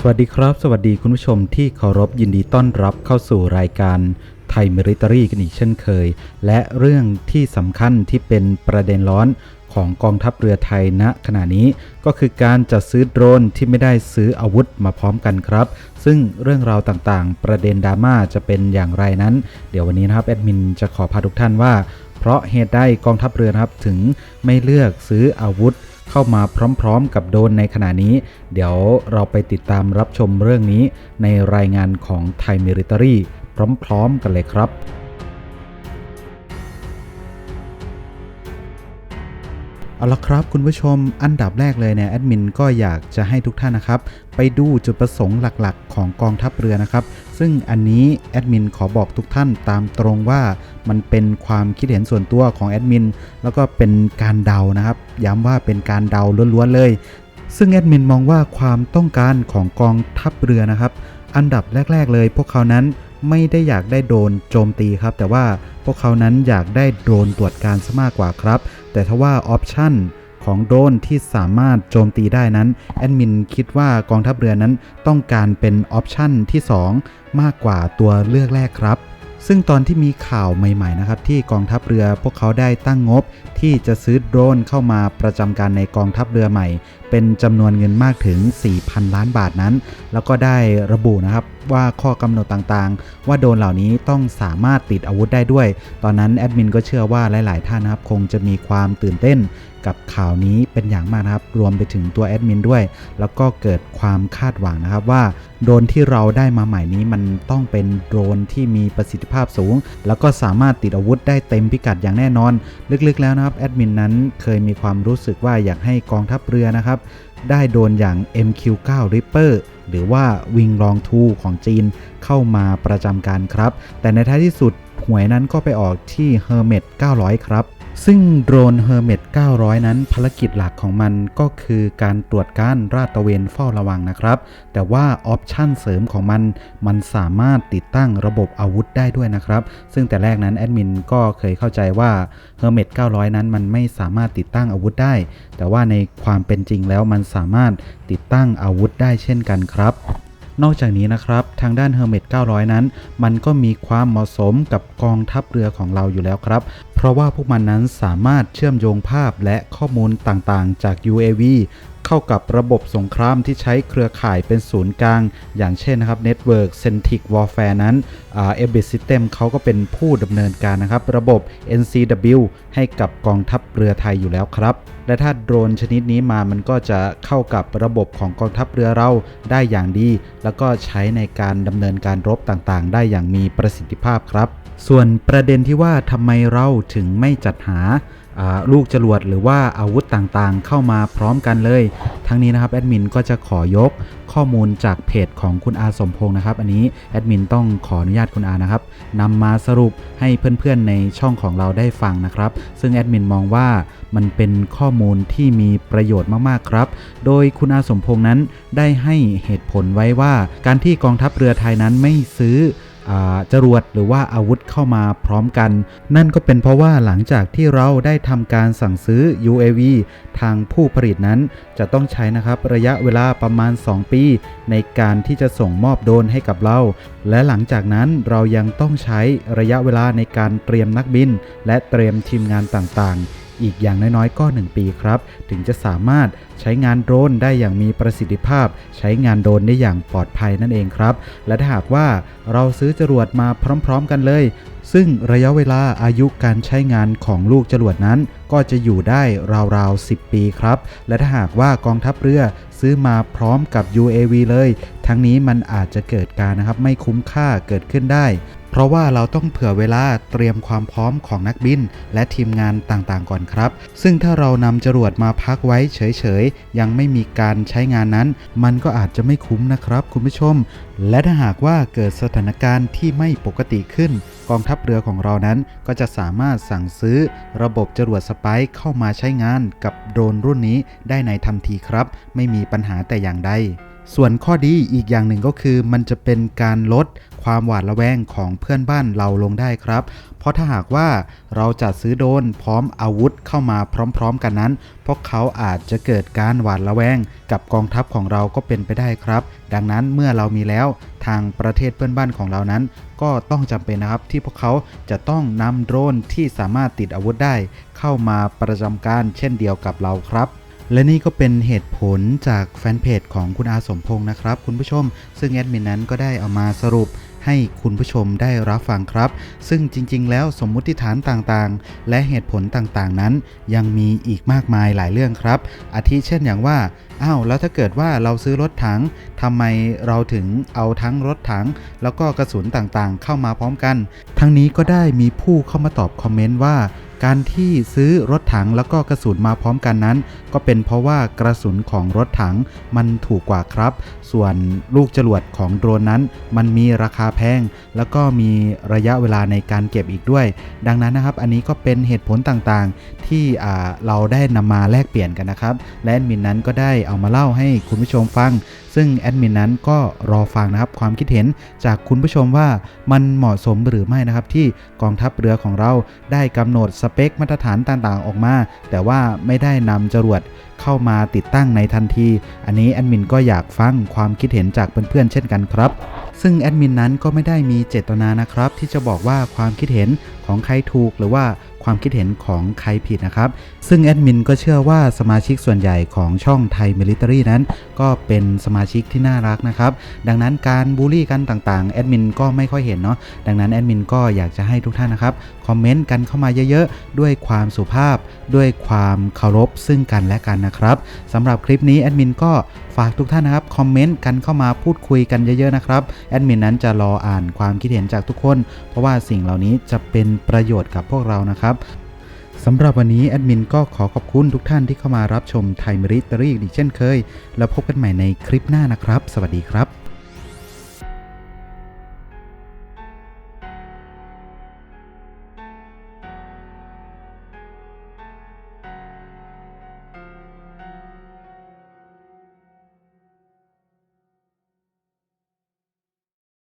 สวัสดีครับ สวัสดีคุณผู้ชมที่เคารพยินดีต้อนรับเข้าสู่รายการไทยมิริตรีกันอีกเช่นเคย และเรื่องที่สำคัญที่เป็นประเด็นร้อนของกองทัพเรือไทยณขณะนี้ก็คือการจัดซื้อโดรนที่ไม่ได้ซื้ออาวุธมาพร้อมกันครับ ซึ่งเรื่องราวต่างๆ ประเด็นดราม่าจะเป็นอย่างไรนั้น เดี๋ยววันนี้นะครับแอดมินจะขอพาทุกท่านว่า เพราะเหตุใดกองทัพเรือนะครับถึงไม่เลือกซื้ออาวุธ เข้ามาพร้อมๆ กับโดนในขณะนี้ เดี๋ยวเราไปติดตามรับชมเรื่องนี้ในรายงานของไทยมิริตรีพร้อมๆ กันเลยครับ เอาละครับคุณผู้ชมอันดับแรกเลยเนี่ยแอดมินก็อยากจะให้ทุกท่านนะครับ ไปดูจุดประสงค์หลักๆ ของกองทัพเรือนะครับ ซึ่งอันนี้แอดมินขอบอกทุกท่านตามตรงว่ามันเป็นความคิดเห็นส่วนตัวของแอดมินแล้วก็เป็นการเดานะครับ ย้ำว่าเป็นการเดาล้วนๆเลย ซึ่งแอดมินมองว่าความต้องการของกองทัพเรือนะครับ อันดับแรก ๆ เลย พวกเขานั้น ไม่ได้อยากได้โดนโจมตีครับ แต่ว่าพวกเขานั้นอยากได้โดนตรวจการซะมากกว่าครับ แต่ถ้าว่าออปชั่นของโดนที่สามารถโจมตีได้นั้นแอดมินคิดว่ากองทัพเรือนั้นต้องการเป็นออปชั่นที่ 2 มากกว่าตัวเลือกแรกครับ ซึ่งตอนที่มีข่าวใหม่ๆนะครับที่กองทัพเรือพวกเขาได้ตั้งงบ ที่จะซื้อโดรนเข้ามาประจำการในกองทัพเรือใหม่ เป็นจำนวนเงินมากถึง 4,000 ล้านบาทนั้น แล้วก็ได้ระบุนะครับว่าข้อกำหนดต่างๆ ว่าโดรนเหล่านี้ต้องสามารถติดอาวุธได้ด้วย ตอนนั้นแอดมินก็เชื่อว่าหลายๆท่านนะครับคงจะมีความตื่นเต้นกับข่าวนี้เป็นอย่างมากนะครับ รวมไปถึงตัวแอดมินด้วย แล้วก็เกิดความคาดหวังนะครับว่าโดรนที่เราได้มาใหม่นี้มันต้องเป็นโดรนที่มีประสิทธิภาพสูง แล้วก็สามารถติดอาวุธได้เต็มพิกัดอย่างแน่นอน ลึกๆแล้วนะครับแอดมินนั้นเคยมีความรู้สึกว่าอยากให้กองทัพเรือนะครับได้โดนอย่าง MQ9 Reaper หรือว่าวิงลองทูของจีนเข้ามาประจำการครับ แต่ในท้ายที่สุดหวยนั้นก็ไปออกที่ Hermet 900 ครับ ซึ่งโดรน Hermet 900 นั้นภารกิจหลักของมันก็คือการตรวจการราดตระเวนเฝ้าระวังนะครับ แต่ว่าออปชั่นเสริมของมันมันสามารถติดตั้งระบบอาวุธได้ด้วยนะครับ ซึ่งแต่แรกนั้นแอดมินก็เคยเข้าใจว่า Hermet 900 นั้นมันไม่สามารถติดตั้งอาวุธได้ แต่ว่าในความเป็นจริงแล้วมันสามารถติดตั้งอาวุธได้เช่นกันครับ นอกจากนี้นะครับ ทางด้าน Hermet 900 นั้น มันก็มีความเหมาะสมกับกองทัพเรือของเราอยู่แล้วครับ เพราะว่าพวกมันนั้นสามารถเชื่อมโยงภาพและข้อมูลต่างๆ จาก UAV เข้ากับระบบสงครามที่ใช้เครือข่ายเป็นศูนย์กลาง อย่างเช่นนะครับ Network Centric Warfare นั้นเอเบ System เขาก็เป็นผู้ดำเนินการนะครับ ระบบ NCW ให้กับกองทัพเรือไทยอยู่แล้วครับ และถ้าโดรนชนิดนี้มามันก็จะเข้ากับระบบของกองทัพเรือเราได้อย่างดี แล้วก็ใช้ในการดำเนินการรบต่างๆ ได้อย่างมีประสิทธิภาพครับ ส่วนประเด็นที่ว่าทำไมเราถึงไม่จัดหาลูกจรวดหรือว่าอาวุธต่างๆ เข้ามาพร้อมกันเลย ทั้งนี้นะครับแอดมินก็จะขอยกข้อมูลจากเพจของคุณอาสมพงศ์นะครับ อันนี้แอดมินต้องขออนุญาตคุณอานะครับนำมาสรุปให้เพื่อนๆในช่องของเราได้ฟังนะครับ ซึ่งแอดมินมองว่ามันเป็นข้อมูลที่มีประโยชน์มากๆครับ โดยคุณอาสมพงษ์นั้นได้ให้เหตุผลไว้ว่า การที่กองทัพเรือไทยนั้นไม่ซื้อ จรวดหรือว่าอาวุธเข้ามาพร้อมกัน นั่นก็เป็นเพราะว่าหลังจากที่เราได้ทำการสั่งซื้อ UAV ทางผู้ผลิตนั้นจะต้องใช้นะครับระยะเวลาประมาณ 2 ปี ในการที่จะส่งมอบโดรนให้กับเรา และหลังจากนั้นเรายังต้องใช้ระยะเวลาในการเตรียมนักบิน และเตรียมทีมงานต่างๆ อีกอย่างน้อยๆ ก็ 1 ปีครับ ถึงจะสามารถใช้งานโดรนได้อย่างมีประสิทธิภาพ ใช้งานโดรนได้อย่างปลอดภัยนั่นเองครับ และถ้าหากว่าเราซื้อจรวดมาพร้อมๆกันเลย ซึ่งระยะเวลาอายุการใช้งานของลูกจรวดนั้น ก็จะอยู่ได้ราวๆ 10 ปีครับ และถ้าหากว่ากองทัพเรือซื้อมาพร้อมกับ UAV เลย ทั้งนี้มันอาจจะเกิดการนะครับไม่คุ้มค่าเกิดขึ้นได้ ราะว่าเราต้องเผื่อเวลาเตรียมความพร้อมของนักบิน และทีมงานต่างๆ ก่อนครับ ซึ่งถ้าเรานำจรวดมาพักไว้เฉยๆ ยังไม่มีการใช้งานนั้น มันก็อาจจะไม่คุ้มนะครับ คุณผู้ชม และถ้าหากว่าเกิดสถานการณ์ที่ไม่ปกติขึ้น กองทัพเรือของเรานั้นก็จะสามารถสั่งซื้อ ระบบจรวดสไปค์เข้ามาใช้งานกับโดรนรุ่นนี้ได้ในทันทีครับ ไม่มีปัญหาแต่อย่างใด ส่วนข้อดีอีกอย่างหนึ่งก็คือ มันจะเป็นการลดความหวาดระแวงของเพื่อนบ้านเราลงได้ครับ เพราะถ้าหากว่าเราจัดซื้อโดรนพร้อมอาวุธเข้ามาพร้อม ๆ กันนั้น พวกเขาอาจจะเกิดการหวาดระแวง กับกองทัพของเราก็เป็นไปได้ครับ ดังนั้นเมื่อเรามีแล้วทางประเทศเพื่อนบ้านของเรานั้น ก็ต้องจำเป็นนะครับที่พวกเขาจะต้องนำโดรนที่สามารถติดอาวุธได้ เข้ามาประจำการเช่นเดียวกับเราครับ และนี่ก็เป็นเหตุผลจากแฟนเพจของคุณอาสมพงศ์นะครับ คุณผู้ชม ซึ่งแอดมินนั้นก็ได้เอามาสรุปให้คุณผู้ชมได้รับฟังครับ ซึ่งจริง ๆ แล้วสมมุติฐานต่างๆ และเหตุผลต่างๆนั้น ยังมีอีกมากมายหลายเรื่องครับ อาทิเช่นอย่างว่า อ้าวแล้วถ้าเกิดว่าเราซื้อรถถังทำไมเราถึงเอาทั้งรถถัง แล้วก็กระสุนต่างๆ เข้ามาพร้อมกัน ทั้งนี้ก็ได้มีผู้เข้ามาตอบคอมเมนต์ว่าการที่ซื้อรถถังแล้วก็กระสุนมาพร้อมกันนั้น ก็เป็นเพราะว่ากระสุนของรถถังมันถูกกว่าครับ ส่วนลูกจรวดของโดรนนั้น มันมีราคาแพง แล้วก็มีระยะเวลาในการเก็บอีกด้วย ดังนั้นนะครับ อันนี้ก็เป็นเหตุผลต่างๆ ที่เราได้นำมาแลกเปลี่ยนกันนะครับ และแอดมินนั้นก็ได้เอามาเล่าให้คุณผู้ชมฟัง ซึ่งแอดมินนั้นก็รอฟังนะครับความคิดเห็นจากคุณผู้ชมว่ามันเหมาะสมหรือไม่นะครับ ที่กองทัพเรือของเราได้กำหนดสเปคมาตรฐานต่างๆออกมา แต่ว่าไม่ได้นำจรวดเข้ามาติดตั้งในทันที อันนี้แอดมินก็อยากฟังความคิดเห็นจากเพื่อนๆเช่นกันครับ ซึ่งแอดมินนั้นก็ไม่ได้มีเจตนานะครับ ที่จะบอกว่าความคิดเห็นของใครถูกหรือว่า ความคิดเห็นของใครผิดนะครับ ซึ่งแอดมินก็เชื่อว่าสมาชิกส่วนใหญ่ของช่องไทยมิลิเตอรี่นั้น ก็เป็นสมาชิกที่น่ารักนะครับ ดังนั้นการบูลลี่กันต่างๆแอดมินก็ไม่ค่อยเห็นเนาะดังนั้นแอดมินก็อยากจะให้ทุกท่านนะครับคอมเมนต์กันเข้ามาเยอะๆ ด้วยความสุภาพ ด้วยความเคารพซึ่งกันและกันนะครับสำหรับคลิปนี้แอดมินก็ฝากทุกท่านนะครับคอมเมนต์กันเข้ามาพูดคุยกันเยอะๆนะครับแอดมินนั้นจะรออ่านความคิดเห็นจากทุกคน เพราะว่าสิ่งเหล่านี้จะเป็นประโยชน์กับพวกเรานะครับสำหรับวันนี้แอดมินก็ขอขอบคุณทุกท่านที่เข้ามารับชมไทม์ริตรีอีกเช่นเคย แล้วพบกันใหม่ในคลิปหน้านะครับ สวัสดีครับ